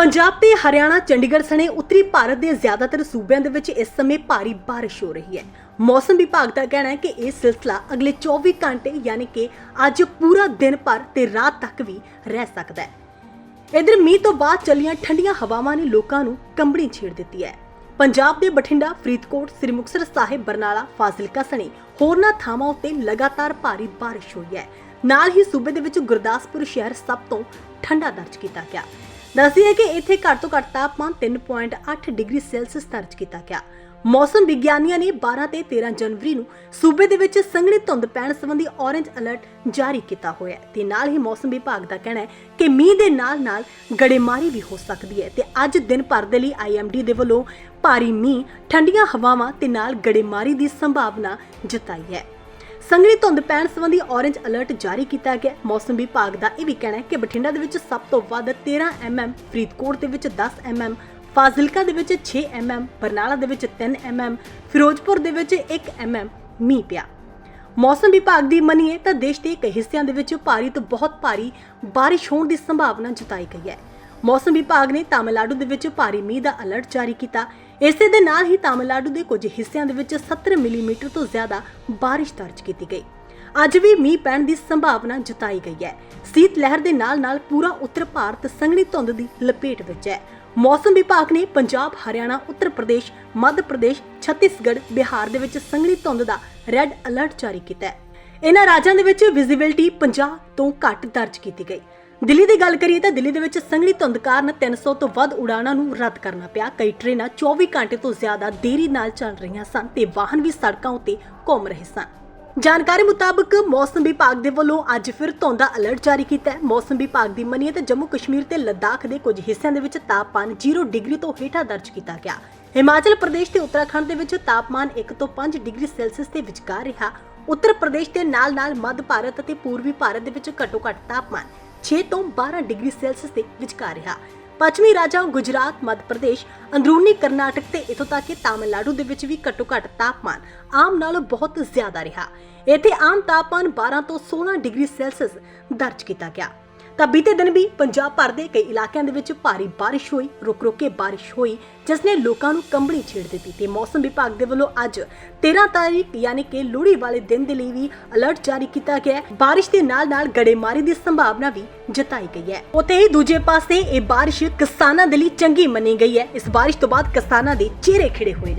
ਪੰਜਾਬ ਤੇ ਹਰਿਆਣਾ, ਚੰਡੀਗੜ੍ਹ ਸਣੇ ਉੱਤਰੀ ਭਾਰਤ ਦੇ ਜ਼ਿਆਦਾਤਰ ਸੂਬਿਆਂ ਦੇ ਵਿੱਚ ਇਸ ਸਮੇਂ ਭਾਰੀ ਬਾਰਿਸ਼ ਹੋ ਰਹੀ ਹੈ। ਮੌਸਮ ਵਿਭਾਗ ਦਾ ਕਹਿਣਾ ਹੈ ਕਿ ਇਹ ਸਿਲਸਿਲਾ ਅਗਲੇ 24 ਘੰਟੇ ਯਾਨੀ ਕਿ ਅੱਜ ਪੂਰਾ ਦਿਨ ਭਰ ਤੇ ਰਾਤ ਤੱਕ ਵੀ ਰਹਿ ਸਕਦਾ ਹੈ। ਇਧਰ ਮੀਂਹ ਤੋਂ ਬਾਅਦ ਚੱਲੀਆਂ ਠੰਡੀਆਂ ਹਵਾਵਾਂ ਨੇ ਲੋਕਾਂ ਨੂੰ ਕੰਬਣੀ ਛੇੜ ਦਿੱਤੀ ਹੈ। ਪੰਜਾਬ ਦੇ ਬਠਿੰਡਾ, ਫਰੀਦਕੋਟ, ਸ੍ਰੀ ਮੁਕਤਸਰ ਸਾਹਿਬ, ਬਰਨਾਲਾ, ਫਾਜ਼ਿਲਕਾ ਸਣੇ ਹੋਰਨਾਂ ਥਾਵਾਂ ਉੱਤੇ ਲਗਾਤਾਰ ਭਾਰੀ ਬਾਰਿਸ਼ ਹੋਈ ਹੈ। ਨਾਲ ਹੀ ਸੂਬੇ ਦੇ ਵਿੱਚ ਗੁਰਦਾਸਪੁਰ ਸ਼ਹਿਰ ਸਭ ਤੋਂ ਠੰਡਾ ਦਰਜ ਕੀਤਾ ਗਿਆ। ਦੱਸਦੀ ਕਿ ਇੱਥੇ ਘੱਟ ਤੋਂ ਘੱਟ ਤਾਪਮਾਨ 3.8 ਡਿਗਰੀ ਸੈਲਸੀਅਸ ਦਰਜ ਕੀਤਾ ਗਿਆ। ਮੌਸਮ ਵਿਗਿਆਨੀਆਂ ਨੇ 12 ਤੇ 13 ਜਨਵਰੀ ਨੂੰ ਸੂਬੇ ਦੇ ਵਿੱਚ ਸੰਘਣੀ ਧੁੰਦ ਪੈਣ ਸੰਬੰਧੀ ਔਰੇਂਜ ਅਲਰਟ ਜਾਰੀ ਕੀਤਾ ਹੋਇਆ ਹੈ। ਤੇ ਨਾਲ ਹੀ ਮੌਸਮ ਵਿਭਾਗ ਦਾ ਕਹਿਣਾ ਹੈ ਕਿ ਮੀਂਹ ਦੇ ਨਾਲ-ਨਾਲ ਗੜੇਮਾਰੀ ਵੀ ਹੋ ਸਕਦੀ ਹੈ। ਤੇ ਅੱਜ ਦਿਨ ਭਰ ਦੇ ਲਈ ਆਈਐਮਡੀ ਦੇ ਵੱਲੋਂ ਭਾਰੀ ਮੀਂਹ, ਠੰਡੀਆਂ ਹਵਾਵਾਂ ਤੇ ਨਾਲ ਗੜੇਮਾਰੀ ਦੀ ਸੰਭਾਵਨਾ ਜਤਾਈ ਹੈ। ਸੰਘਣੀ ਧੁੰਦ ਪੈਣ ਸੰਬੰਧੀ ਔਰੇਂਜ ਅਲਰਟ ਜਾਰੀ ਕੀਤਾ ਗਿਆ। ਮੌਸਮ ਵਿਭਾਗ ਦਾ ਇਹ ਵੀ ਕਹਿਣਾ ਹੈ ਕਿ ਬਠਿੰਡਾ ਦੇ ਵਿੱਚ ਸਭ ਤੋਂ ਵੱਧ 13 mm ਫਰੀਦਕੋਟ ਦੇ ਵਿੱਚ 10 mm ਫਾਜ਼ਿਲਕਾ ਦੇ ਵਿੱਚ 6 mm ਬਰਨਾਲਾ ਦੇ ਵਿੱਚ 3 mm ਫਿਰੋਜ਼ਪੁਰ ਦੇ ਵਿੱਚ 1 mm ਮੀਂਹ ਪਿਆ। ਮੌਸਮ ਵਿਭਾਗ ਦੀ ਮੰਨੀਏ ਤਾਂ ਦੇਸ਼ ਦੇ ਕਈ ਹਿੱਸਿਆਂ ਦੇ ਵਿੱਚ ਭਾਰੀ ਤੋਂ ਬਹੁਤ ਭਾਰੀ ਬਾਰਿਸ਼ ਹੋਣ ਦੀ ਸੰਭਾਵਨਾ ਜਤਾਈ ਗਈ ਹੈ। ਮੌਸਮ ਵਿਭਾਗ ਨੇ ਤਾਮਿਲਨਾਡੂ ਦੇ ਵਿੱਚ ਭਾਰੀ ਮੀਂਹ ਦਾ ਅਲਰਟ ਜਾਰੀ ਕੀਤਾ। ਇਸੇ ਦੇ ਨਾਲ ਹੀ ਤਾਮਿਲਨਾਡੂ ਦੇ ਕੁਝ ਹਿੱਸਿਆਂ ਦੇ ਵਿੱਚ 70 ਮਿਲੀਮੀਟਰ ਤੋਂ ਜ਼ਿਆਦਾ ਬਾਰਿਸ਼ ਦਰਜ ਕੀਤੀ ਗਈ। ਅੱਜ ਵੀ ਮੀਂਹ ਪੈਣ ਦੀ ਸੰਭਾਵਨਾ ਜਤਾਈ ਗਈ ਹੈ। ਸੀਤ ਲਹਿਰ ਦੇ ਨਾਲ-ਨਾਲ ਪੂਰਾ ਉੱਤਰ ਭਾਰਤ ਸੰਘਣੀ ਧੁੰਦ ਦੀ ਲਪੇਟ ਵਿੱਚ ਹੈ। ਮੌਸਮ ਵਿਭਾਗ ਨੇ ਪੰਜਾਬ, ਹਰਿਆਣਾ, ਉੱਤਰ ਪ੍ਰਦੇਸ਼, ਮੱਧ ਪ੍ਰਦੇਸ਼, ਛੱਤੀਸਗੜ੍ਹ, ਬਿਹਾਰ ਦੇ ਵਿੱਚ ਸੰਘਣੀ ਧੁੰਦ ਦਾ ਰੈੱਡ ਅਲਰਟ ਜਾਰੀ ਕੀਤਾ ਹੈ। ਇਹਨਾਂ ਰਾਜਾਂ ਦੇ ਵਿੱਚ ਵਿਜ਼ਿਬਿਲਟੀ 50 ਤੋਂ ਘੱਟ ਦਰਜ ਕੀਤੀ ਗਈ। ਦਿੱਲੀ ਦੀ ਗੱਲ ਕਰੀਏ ਤਾਂ ਦਿੱਲੀ ਦੇ ਵਿੱਚ ਸੰਘਣੀ ਧੁੰਦ ਕਾਰਨ 300 ਤੋਂ ਵੱਧ ਉਡਾਣਾਂ ਨੂੰ ਰੱਦ ਕਰਨਾ ਪਿਆ। ਕਈ ਟ੍ਰੇਨਾਂ 24 ਘੰਟੇ ਤੋਂ ਜ਼ਿਆਦਾ ਦੇਰੀ ਨਾਲ ਚੱਲ ਰਹੀਆਂ ਸਨ ਤੇ ਵਾਹਨ ਵੀ ਸੜਕਾਂ ਉੱਤੇ ਘੁੰਮ ਰਹੇ ਸਨ। ਜਾਣਕਾਰੀ ਮੁਤਾਬਕ ਮੌਸਮ ਵਿਭਾਗ ਦੇ ਵੱਲੋਂ ਅੱਜ ਫਿਰ ਧੁੰਦਾ ਅਲਰਟ ਜਾਰੀ ਕੀਤਾ ਹੈ। ਮੌਸਮ ਵਿਭਾਗ ਦੀ ਮੰਨੀਏ ਤਾਂ ਜੰਮੂ ਕਸ਼ਮੀਰ ਤੇ ਲੱਦਾਖ ਦੇ ਕੁਝ ਹਿੱਸਿਆਂ ਦੇ ਵਿੱਚ ਤਾਪਮਾਨ 0 ਡਿਗਰੀ ਤੋਂ ਹੇਠਾਂ ਦਰਜ ਕੀਤਾ ਗਿਆ। ਹਿਮਾਚਲ ਪ੍ਰਦੇਸ਼ ਤੇ ਉੱਤਰਾਖੰਡ ਦੇ ਵਿੱਚ ਤਾਪਮਾਨ 1 ਤੋਂ 5 ਡਿਗਰੀ ਸੈਲਸੀਅਸ ਦੇ ਵਿਚਕਾਰ ਰਿਹਾ। ਉੱਤਰ ਪ੍ਰਦੇਸ਼ ਦੇ ਨਾਲ-ਨਾਲ ਮੱਧ ਭਾਰਤ ਅਤੇ ਪੂਰਬੀ ਭਾਰਤ ਦੇ ਵਿੱਚ ਘੱਟੋ-ਘੱਟ ਤਾਪਮਾਨ 6 ਤੋਂ 12 ਡਿਗਰੀ ਸੈਲਸੀਅਸ ਦੇ ਵਿਚਕਾਰ ਰਿਹਾ। ਪੱਛਮੀ ਰਾਜਾਂ, ਗੁਜਰਾਤ, ਮੱਧ ਪ੍ਰਦੇਸ਼, ਅੰਦਰੂਨੀ ਕਰਨਾਟਕ ਤੇ ਇਥੋਂ ਤੱਕ ਕਿ ਤਾਮਿਲਨਾਡੂ ਦੇ ਵਿੱਚ ਵੀ ਘੱਟੋ-ਘੱਟ ਤਾਪਮਾਨ ਆਮ ਨਾਲੋਂ ਬਹੁਤ ਜ਼ਿਆਦਾ ਰਿਹਾ। ਇੱਥੇ ਆਮ ਤਾਪਮਾਨ 12 ਤੋਂ 16 ਡਿਗਰੀ ਸੈਲਸੀਅਸ ਦਰਜ ਕੀਤਾ ਗਿਆ। ਤਾਂ ਬੀਤੇ ਦਿਨ ਵੀ ਪੰਜਾਬ ਭਰ ਦੇ ਕਈ ਇਲਾਕਿਆਂ ਦੇ ਵਿੱਚ ਭਾਰੀ ਬਾਰਿਸ਼ ਹੋਈ, ਰੁਕ-ਰੁਕ ਕੇ ਬਾਰਿਸ਼ ਹੋਈ, ਜਿਸ ਨੇ ਲੋਕਾਂ ਨੂੰ ਕੰਬਣੀ ਛੇੜ ਦਿੱਤੀ ਤੇ ਮੌਸਮ ਵਿਭਾਗ ਦੇ ਵੱਲੋਂ ਅੱਜ 13 ਤਾਰੀਖ ਯਾਨੀ ਕਿ ਲੋਹੜੀ ਵਾਲੇ ਦਿਨ ਦੇ ਲਈ ਵੀ ਅਲਰਟ ਜਾਰੀ ਕੀਤਾ ਗਿਆ ਹੈ। ਬਾਰਿਸ਼ ਦੇ ਨਾਲ-ਨਾਲ ਗੜੇਮਾਰੀ ਦੀ ਸੰਭਾਵਨਾ ਵੀ ਜਤਾਈ ਗਈ ਹੈ। ਉੱਥੇ ਹੀ ਦੂਜੇ ਪਾਸੇ ਇਹ ਬਾਰਿਸ਼ ਕਿਸਾਨਾਂ ਦੇ ਲਈ ਚੰਗੀ ਮੰਨੀ ਗਈ ਹੈ। ਇਸ ਬਾਰਿਸ਼ ਤੋਂ ਬਾਅਦ ਕਿਸਾਨਾਂ ਦੇ ਚਿਹਰੇ ਖਿੜੇ ਹੋਏ ਨੇ।